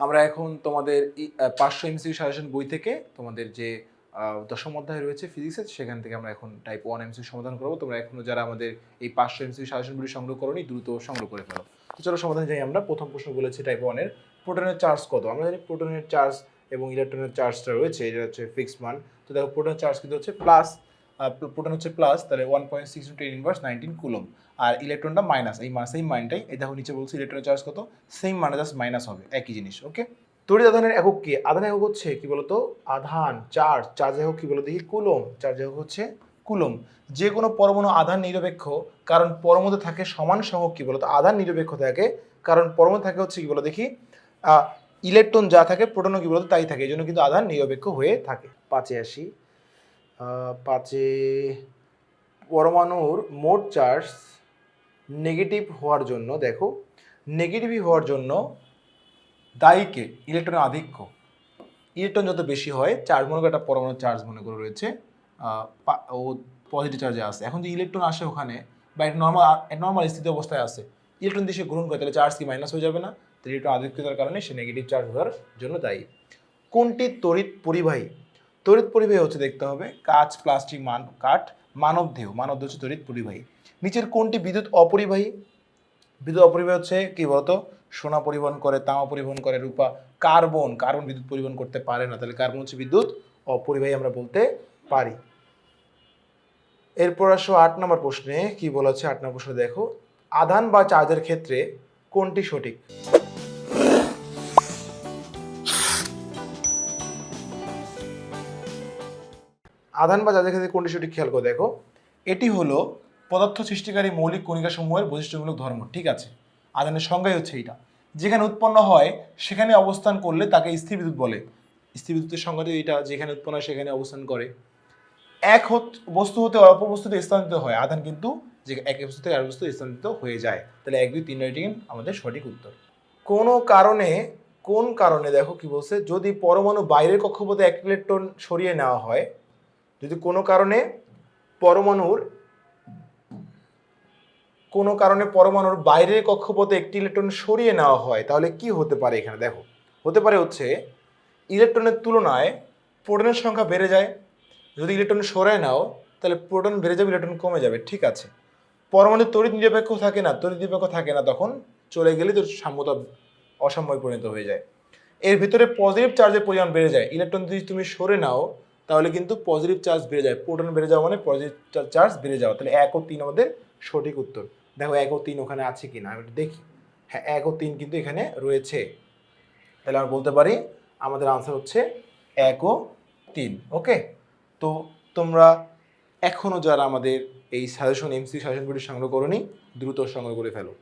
আমরা এখন তোমাদের পাঁচশো এমসিউ সাজেশন বই থেকে তোমাদের যে দশম অধ্যায় রয়েছে ফিজিক্সের সেখান থেকে আমরা এখন টাইপ ওয়ান এমসিউ সমাধান করব। তোমরা এখনও যারা আমাদের এই পাঁচশো এমসিউ সাজেশনগুলি সংগ্রহ করোনি, দ্রুত সংগ্রহ করে ফেলো। তো চলো সমাধান যাই আমরা। প্রথম প্রশ্ন বলেছি টাইপ ওয়ানের প্রোটনের চার্জ কত? আমরা জানি প্রোটনের চার্জ এবং ইলেকট্রনের চার্জটা রয়েছে, এটা হচ্ছে ফিক্সড মান। তো দেখো প্রোটনের চার্জ কিন্তু হচ্ছে প্লাস প্রোটন হচ্ছে প্লাস তাহলে one point six two ten inverse nineteen coulomb আর ইলেকট্রনটা মাইনাস এই মান সেম মাইনটাই এই দেখো নিচে বলছি ইলেকট্রনের চার্জ কত? সেম মানে জাস্ট মাইনাস হবে, একই জিনিস ওকে তড়িৎ আধানের একক কি? আধান একক হচ্ছে কি বলতো? আধান চার্জ চার্জ একক কি বলো দেখি? কুলম চার্জ একক হচ্ছে কুলম যে কোনো পরমাণু আধান নিরপেক্ষ, কারণ পরমাণুতে থাকে সমান সংখ্যক কি বলতো? আধান নিরপেক্ষ থাকে, কারণ পরমাণু থাকে হচ্ছে কি বলো দেখি? ইলেকট্রন যা থাকে প্রোটনও কি বলতো? তাই থাকে, এই জন্য কিন্তু আধান নিরপেক্ষ হয়ে থাকে। পাঁচে আসি পাঁচে পরমাণুর মোট চার্জ নেগেটিভ হওয়ার জন্য, দেখো, নেগেটিভ হওয়ার জন্য দায়ীকে ইলেকট্রন আধিক্য। ইলেকট্রন যত বেশি হয়, চার্জ, মনে করো একটা পরমাণু চার্জ মনে করে রয়েছে ও পজিটিভ চার্জে আসে এখন যে ইলেকট্রন আসে ওখানে, বা একটা নর্মাল নর্মাল স্থিতি অবস্থায় আসে, ইলেকট্রন দিয়ে সে গ্রহণ করে, তাহলে চার্জ কি মাইনাস হয়ে যাবে না? তো ইলেকট্রন আধিক্যতার কারণে সে নেগেটিভ চার্জ হওয়ার জন্য দায়ী। কোনটি তড়িৎ পরিবাহী? তড়িৎ পরিবাহী হচ্ছে দেখতে হবে, কাঁচ, প্লাস্টিক, মান, কাঠ, মানব দেহ মানব দেহ হচ্ছে তড়িৎ পরিবাহী। নিচের কোনটি বিদ্যুৎ অপরিবাহী। বিদ্যুৎ অপরিবাহী হচ্ছে কি বলতো? সোনা পরিবহন করে, তামা পরিবহন করে, রূপা, কার্বন কার্বন বিদ্যুৎ পরিবহন করতে পারে না, তাহলে কার্বন হচ্ছে বিদ্যুৎ অপরিবাহী আমরা বলতে পারি। এরপর আসো আট নম্বর প্রশ্নে, কি বলা হচ্ছে আট নম্বর প্রশ্নে দেখো, আধান বা চার্জের ক্ষেত্রে কোনটি সঠিক? আধান বা যাদের ক্ষেত্রে কোনটি সঠিক খেয়াল করে দেখো। এটি হলো পদার্থ সৃষ্টিকারী মৌলিক কণিকাসমূহের বৈশিষ্ট্যমূলক ধর্ম, ঠিক আছে? আধানের সংজ্ঞাই হচ্ছে এইটা। যেখানে উৎপন্ন হয়, সেখানে অবস্থান করলে তাকে স্থির বিদ্যুৎ বলে। স্থির বিদ্যুতের সংজ্ঞা তো এইটা যেখানে উৎপন্ন হয়, সেখানে অবস্থান করে। এক বস্তু হতে অপর বস্তুতে স্থানান্তরিত হয়। আধান কিন্তু যে এক বস্তু থেকে আরেক বস্তু স্থানান্তরিত হয়ে যায়। তাহলে এক, দুই, তিন রেটিং আমাদের সঠিক উত্তর। কোনো কারণে, কোন কারণে দেখো কি বলছে, যদি পরমাণু বাইরের কক্ষপথে এক ইলেকট্রন সরিয়ে নেওয়া হয় যদি কোনো কারণে পরমাণুর, কোনো কারণে পরমাণুর বাইরের কক্ষপথে একটি ইলেকট্রন সরিয়ে নেওয়া হয়, তাহলে কি হতে পারে এখানে? দেখো, হতে পারে হচ্ছে ইলেকট্রনের তুলনায় প্রোটনের সংখ্যা বেড়ে যায়। যদি ইলেকট্রন সরায় নাও, তাহলে প্রোটন বেড়ে যাবে, ইলেকট্রন কমে যাবে। ঠিক আছে। পরমাণু তড়িৎ নিরপেক্ষ থাকে না তড়িৎ নিরপেক্ষ থাকে না, তখন চলে গেলে তো সাম্যতা অসাম্যয় পরিণত হয়ে যায়। এর ভিতরে পজিটিভ চার্জের পরিমাণ বেড়ে যায়। ইলেকট্রন যদি তুমি সরে নাও তাহলে কিন্তু পজিটিভ চার্জ বেড়ে যায়। প্রোটন বেড়ে যাওয়া মানে পজিটিভ চার্জ বেড়ে যাওয়া। তাহলে এক ও তিন আমাদের সঠিক উত্তর। দেখো এক ও তিন ওখানে আছে কি না আমি দেখি। হ্যাঁ এক ও তিন কিন্তু এখানে রয়েছে। তাহলে আমরা বলতে পারি আমাদের আনসার হচ্ছে এক ও তিন ওকে তো তোমরা এখনও যারা আমাদের এই সাজেশন এমসি সাজেশনগুলি সংগ্রহ করনি, দ্রুত সংগ্রহ করে ফেলো।